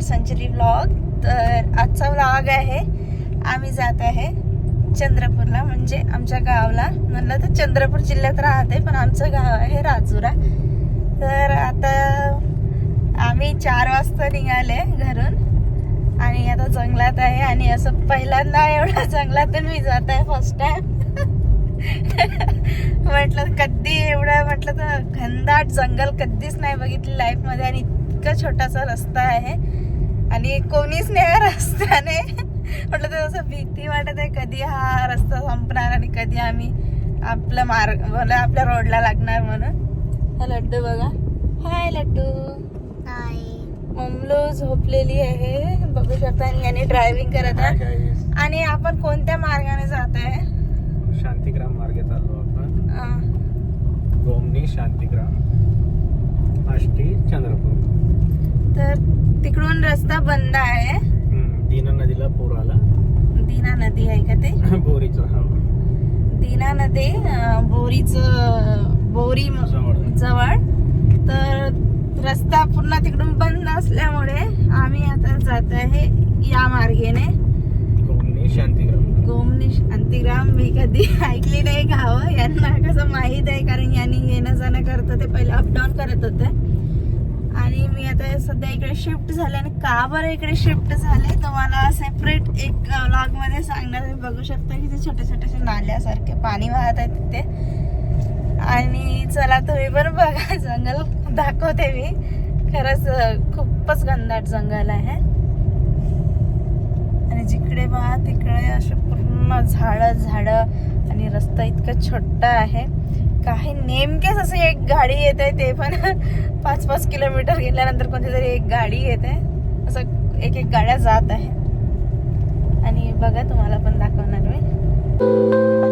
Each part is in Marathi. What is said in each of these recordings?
युअर संजली ब्लॉग तर आजचा व्लॉग आहे. आम्ही जात आहे चंद्रपूरला म्हणजे आमच्या गावाला. म्हणलं तर चंद्रपूर जिल्ह्यात राहते पण आमचं गाव आहे राजुरा. तर आता आम्ही चार वाजता निघाले घरून. आणि आता जंगलात आहे आणि असं पहिल्यांदा एवढ्या जंगलातून मी जात आहे फर्स्ट टाइम म्हटलं कधी एवढं म्हटलं तर घनदाट जंगल कधीच नाही बघितली लाईफमध्ये आणि इतका छोटासा रस्ता आहे. आणि कोणीच नाही रस्त्याने म्हटलं तर असं भीती वाटत आहे कधी हा रस्ता संपणार आणि कधी आम्ही आपलं मार्ग मला आपल्या रोडला लागणार म्हणून. हा लड्डू बघा. हाय लड्डू. ममलो झोपलेली आहे. बघू शकता आणि याने ड्रायव्हिंग करत आहे. आणि आपण कोणत्या मार्गाने जात आहे? शांतिग्राम मार्गे चाललो आपण. अं, गोमनी शांतिग्राम आष्टी चंद्रपूर तर तिकडून रस्ता बंद आहे. दीना नदीला पूर आला. दीना नदी आहे का ते? बोरीचा दीना नदी बोरीचं बोरी जवळ. जवळ. तर रस्ता पूर्ण तिकडून बंद असल्यामुळे आम्ही आता जात आहे या मार्गेने. गोमनी शांतिग्राम. गोमनी शांतिग्राम. मी कधी ऐकली नाही गावं. यांना कसं माहीत आहे? कारण यांनी येणं जाणं करत ते पहिले अपडाऊन करत होते. आणि मी आता सध्या इकडे शिफ्ट झाले आणि का बरं इकडे शिफ्ट झाले तुम्हाला सेपरेट एक व्लॉगमध्ये सांगणार तुम्ही बघू शकता की ते छोटे छोटेसे नाल्यासारखे पाणी वाहत आहे तिथे. आणि चला तुम्ही बरं बघा. जंगल दाखवते मी. खरंच खूपच घनदाट जंगल आहे. आणि जिकडे पहा तिकडे असे पूर्ण झाडं झाडं आणि रस्ता इतका छोटा आहे. काही नेमकेच असं एक गाडी येते ते पण पाच पाच किलोमीटर गेल्यानंतर कोणती तरी एक गाडी येत. आहे असं एक एक गाड्या जात आहे. आणि बघा तुम्हाला पण दाखवणार मी.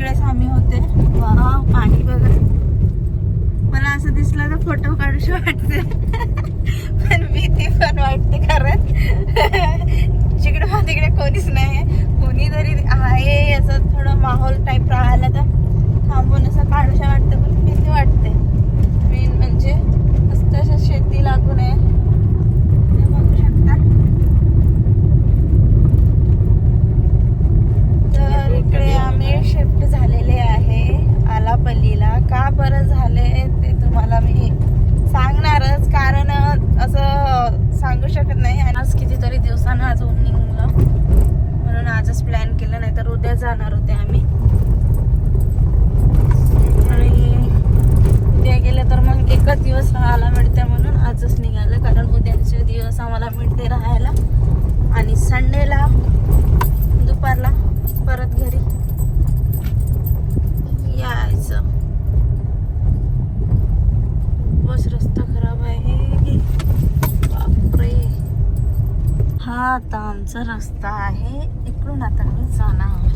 इकडे तिकडेच आम्ही होते पाणी बघा. मला असं दिसलं तर फोटो काढूशी वाटते. पण भीती पण वाटते कारण जिकडे पहा तिकडे कोणीच नाही कोणीतरी आहे असं थोडं माहोल टाईप राहिला तर थांबून असं काढूशा वाटतं पण भीती वाटते. मेन म्हणजे मस्त असं शेती लागून आहे हे बघू शकता तर इकडे आम्ही शिफ्ट झालेले आहे आलापल्लीला का बरं झाले ते तुम्हाला मी सांगणारच कारण असं सांगू शकत नाही आणि आज कितीतरी दिवसानं आज ऊन निघलं म्हणून आजच प्लॅन केलं नाही तर उद्या जाणार होते आम्ही आणि उद्या गेले तर मग एकच दिवस राहायला मिळते म्हणून आजच निघालं कारण उद्याचे दिवस आम्हाला मिळते राहायला आणि संडेला दुपारला परत घरी यायचं बस रस्ता खराब आहे बापरे हा आता रस्ता आहे. इकडून आता मी जाणार.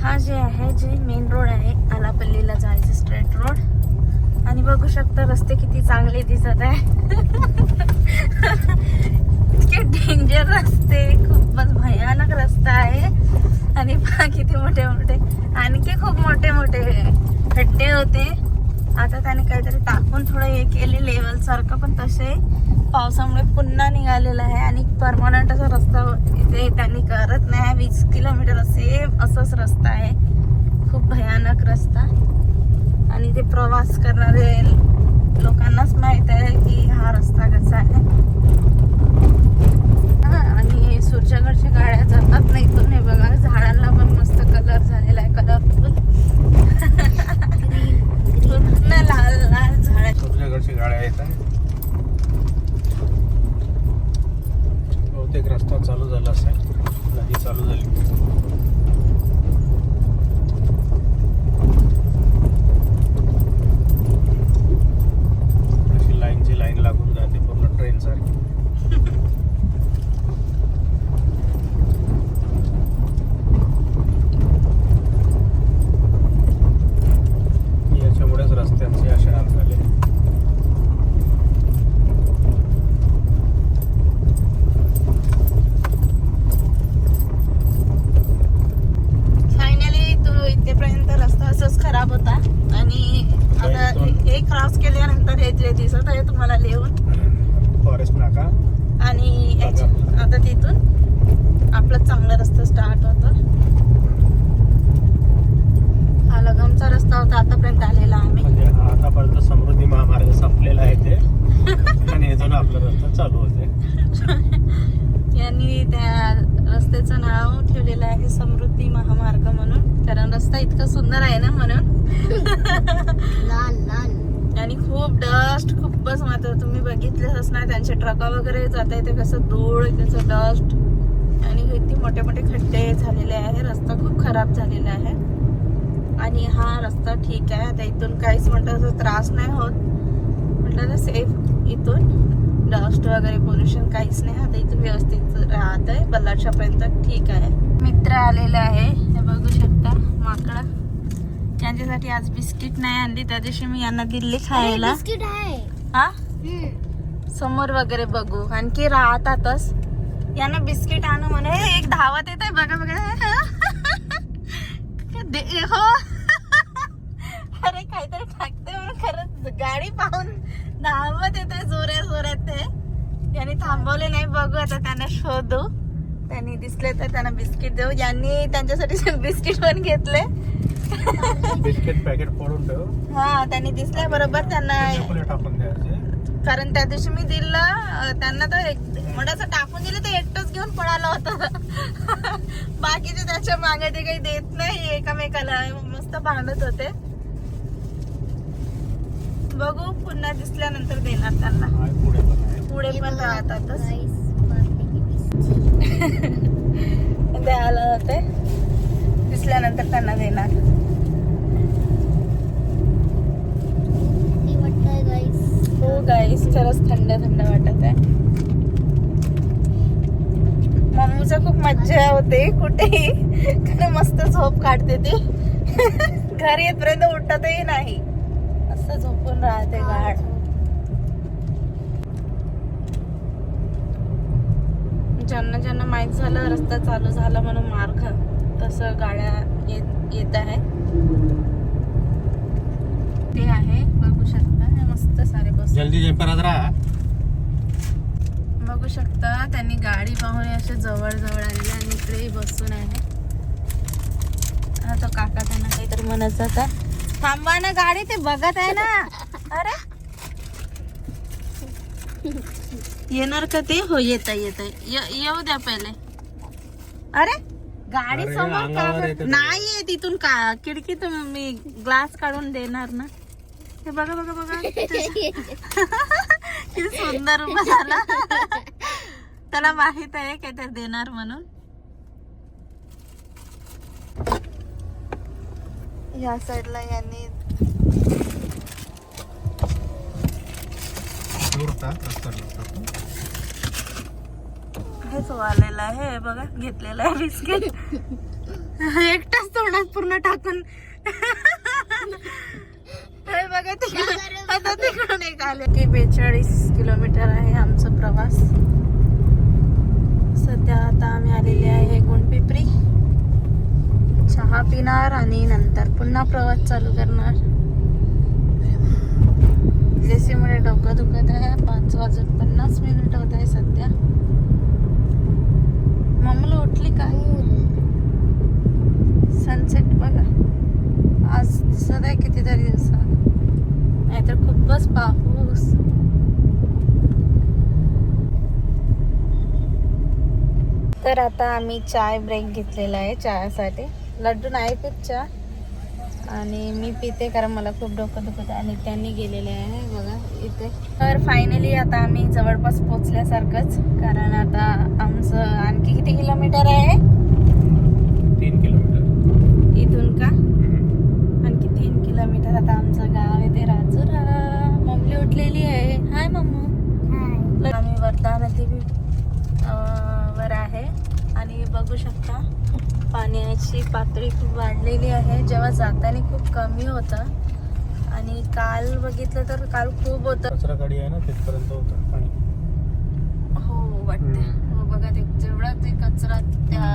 हा जे आहे जे मेन रोड आहे आलापल्लीला जायचं स्ट्रेट रोड आणि बघू शकता रस्ते किती चांगले दिसत आहे. इतके डेंजर रस्ते. खूपच भयानक रस्ता आहे. आणि पहा किती मोठे मोठे. आणखी खूप मोठे मोठे खड्डे होते. आता त्याने काहीतरी टाकून थोडं हे केले लेवल सारखं पण तसे. पावसामुळे पुन्हा निघालेलं आहे आणि परमनंट असा रस्ता इथे त्यांनी करत नाही. वीस किलोमीटर सेम असंच रस्ता आहे. खूप भयानक रस्ता. आणि ते प्रवास करणारे लोकांना माहीत आहे की हा रस्ता कसा आहे हा, आणि सूर्याकडच्या गाड्या जातात नाही इथून हे बघा झाडांना पण मस्त कलर झालेला आहे कलरफुल पूर्ण लाल लाल झाड तुझ्याकडची गाड्या येत आहे बहुतेक रस्ता चालू झाला असेल नदी चालू झाली अशी लाईनची लाईन लागून जाते पूर्ण ट्रेन सारखी याच्यामुळेच रस्त्यांचे असे हाल झाले फायनली तो इथेपर्यंत रस्ता असंच खराब होता. आणि आता हे क्रॉस केल्यानंतर हे जे दिसत आहे तुम्हाला लिहून. फॉरेस्ट नाका. आणि आता तिथून आपला चांगला रस्ता स्टार्ट होतो. हा लगमचा रस्ता होता आतापर्यंत आलेला आम्ही. म्हणजे आतापर्यंत समृद्धी महामार्ग संपलेला आहे ते. आणि इथून आपला रस्ता चालू होते यांनी त्या रस्त्याचं नाव ठेवलेलं आहे समृद्धी महामार्ग म्हणून. कारण रस्ता इतका सुंदर आहे ना म्हणून लाल लाल आणि खूप डस्ट खूपच मात्र तुम्ही बघितलेच असणार त्यांचे ट्रका वगैरे जात आहे ते कसं धूळ त्याचं डस्ट आणि किती मोठे मोठे खड्डे झालेले आहे रस्ता खूप खराब झालेला आहे. आणि हा रस्ता ठीक आहे आता इथून काहीच म्हटलं त्रास नाही होत. म्हटलं तर सेफ इथून. डस्ट वगैरे पोल्युशन काहीच नाही आता इथून व्यवस्थित राहत आहे बल्लारशापर्यंत ठीक आहे. मित्र आलेले आहे हे बघू शकता माकडा. त्यांच्यासाठी आज बिस्किट नाही आणली त्या दिवशी मी यांना दिले खायला. बिस्किट आहे. हा. समोर वगैरे बघू. आणखी राहतातच. यांना बिस्किट आणू म्हणे. एक धावत येत आहे बघा. बघा हो. अरे काहीतरी टाकते म्हणून खरंच गाडी पाहून धावत येत आहे जोऱ्या जोऱ्यात ते. यांनी थांबवले नाही. बघू आता त्यांना शोधू. त्यांनी दिसले तर त्यांना बिस्किट देऊ. यांनी त्यांच्यासाठी बिस्किट पण घेतले. बिस्किट पॅकेट फोडून ठेव. हा त्यांनी दिसल्या बरोबर त्यांना चॉकलेट टाकून द्यायचे. कारण त्या दिवशी मी दिलं त्यांना तर एक म्हणजे टाकून दिलं ते एकटंच घेऊन पळालं होतं. बाकीचे त्याच्यामागे ते काही देत नाही एकामेकाला. मस्त भांडत होते. बघू पुन्हा दिसल्यानंतर देणार त्यांना. पुढे पण राहतातच. gift. द्यायला होते. दिसल्यानंतर त्यांना देणार. हो गाईस खरंच थंड थंड वाटत आहे. मम्मीचं खूप मज्जा होते कुठेही. खरं मस्त झोप काढते ती. घरी येतपर्यंत उठतही नाही. मस्त झोपून राहते गाड ज्यांना ज्यांना माहीत झालं रस्ता चालू झाला म्हणून मार्ग तसं गाड्या येत येत आहे. ते आहे. मस्त सारे बस. जल्दी राहा. बघू शकता त्यांनी गाडी पाहून असे जवळ जवळ आलेले आणि इकडेही बसून आहे. हा तो काका त्यांना काहीतरी म्हणत होता थांबा ना गाडी ते बघत आहे ना. अरे. येणार का ते? हो येत आहे येत येऊ द्या पहिले. अरे गाडी समोर का. नाहीये तिथून का? खिडकीतून मी ग्लास काढून देणार ना. हे बघा बघा बघा. किती सुंदर उभा झाला त्याला माहीत आहे काय ते देणार म्हणून. या साईडला यांनी. हेच वालेलं आहे हे बघा घेतलेलं आहे बिस्किट. एकटाच तोंडात पूर्ण टाकून. हे बघा तिकडे आता तिकडून एक आले. की बेचाळीस किलोमीटर आहे आमचा प्रवास. सध्या आता आम्ही आलेले आहे गुंडपिपरी चहा पिणार आणि नंतर पुन्हा प्रवास चालू करणार. जेसीमुळे डोकं दुखत आहे. पाच वाजून पन्नास मिनिट होत आहे सध्या. मम्मीला उठली का? सनसेट बघा. आज दिसत आहे कितीतरी दिवसात. नाहीतर खूपच पाऊस. तर आता आम्ही चाय ब्रेक घेतलेला आहे चहासाठी. लड्डू नाही पित चहा. आणि मी पिते कारण मला खूप डोकं दुखत आहे आणि त्यांनी गेलेले आहे बघा इथे. तर फायनली आता आम्ही जवळपास पोचल्यासारखंच कारण आता आमचं आणखी किती किलोमीटर आहे तीन किलोमीटर इथून का आणखी तीन किलोमीटर आता आमचं गाव आहे ते राजुरा. मम्मी उठलेली आहे. हाय मम्मू. आम्ही वर्धा नदी वर आहे. आणि बघू शकता पाण्याची पातळी खूप वाढलेली आहे. जेव्हा जाताना खूप कमी होतं. आणि काल बघितलं तर काल खूप होतं. कचरा गाडी आहे ना तिथपर्यंत होतं पाणी. हो वाटते. हो बघा ते जेवढा ते कचरा त्या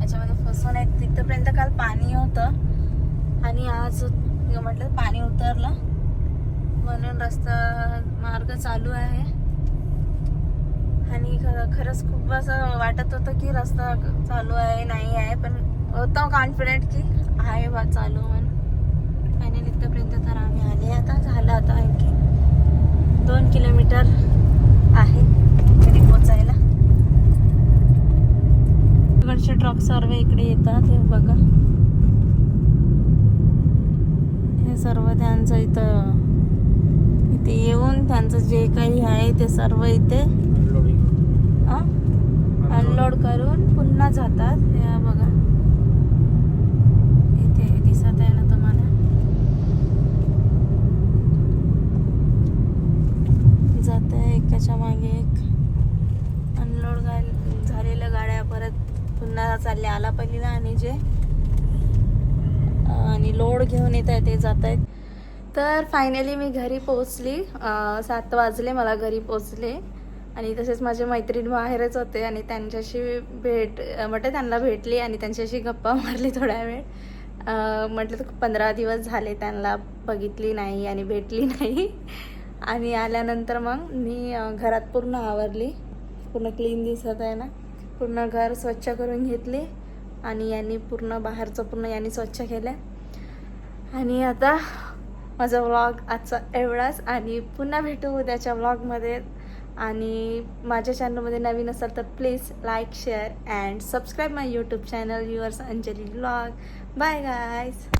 याच्यामध्ये फसून आहे तिथपर्यंत काल पाणी होतं. आणि आज म्हटलं पाणी उतरलं. म्हणून रस्ता मार्ग चालू आहे. आणि खरं खरंच खूप असं वाटत होतं की रस्ता चालू आहे नाही आहे पण होतं कॉन्फिडेंट की आहे बा चालू म्हणून. फायनल इथपर्यंत तर आम्ही आले. आता झालं आता आणखी दोन किलोमीटर आहे घरी पोचायला. इकडचे ट्रक सर्व इकडे येतात हे बघा. सर्व त्यांचं इथं इथे येऊन त्यांचं जे काही आहे ते सर्व इथे अनलोडिंग अनलोड करून पुन्हा जातात. हे बघा. इथे दिसत आहे ना तुम्हाला? जात आहे एकाच्या मागे एक. अनलोड झालेल्या गाड्या परत पुन्हा चालल्या आला पहिलीला आणि जे आणि लोड घेऊन येत आहे ते जात आहेत. तर फायनली मी घरी पोचली सात वाजले मला घरी पोचले आणि तसेच माझे मैत्रीण बाहेरच होते आणि त्यांच्याशी भेट म्हटलं त्यांना भेटली आणि त्यांच्याशी गप्पा मारली थोडा वेळ. म्हटलं तर पंधरा दिवस झाले त्यांना बघितली नाही आणि भेटली नाही. आणि आल्यानंतर मग मी घरात पूर्ण आवरली. पूर्ण क्लीन दिसत आहे ना. पूर्ण घर स्वच्छ करून घेतले. आणि यांनी पूर्ण बाहेरचं पूर्ण यांनी स्वच्छ केलं आणि आता माझा व्लॉग आजचा एवढाच. आणि पुन्हा भेटू उद्याच्या व्लॉगमध्ये आणि माझ्या चॅनलमध्ये नवीन असाल तर please like share and subscribe my YouTube channel yours Anjali vlog bye guys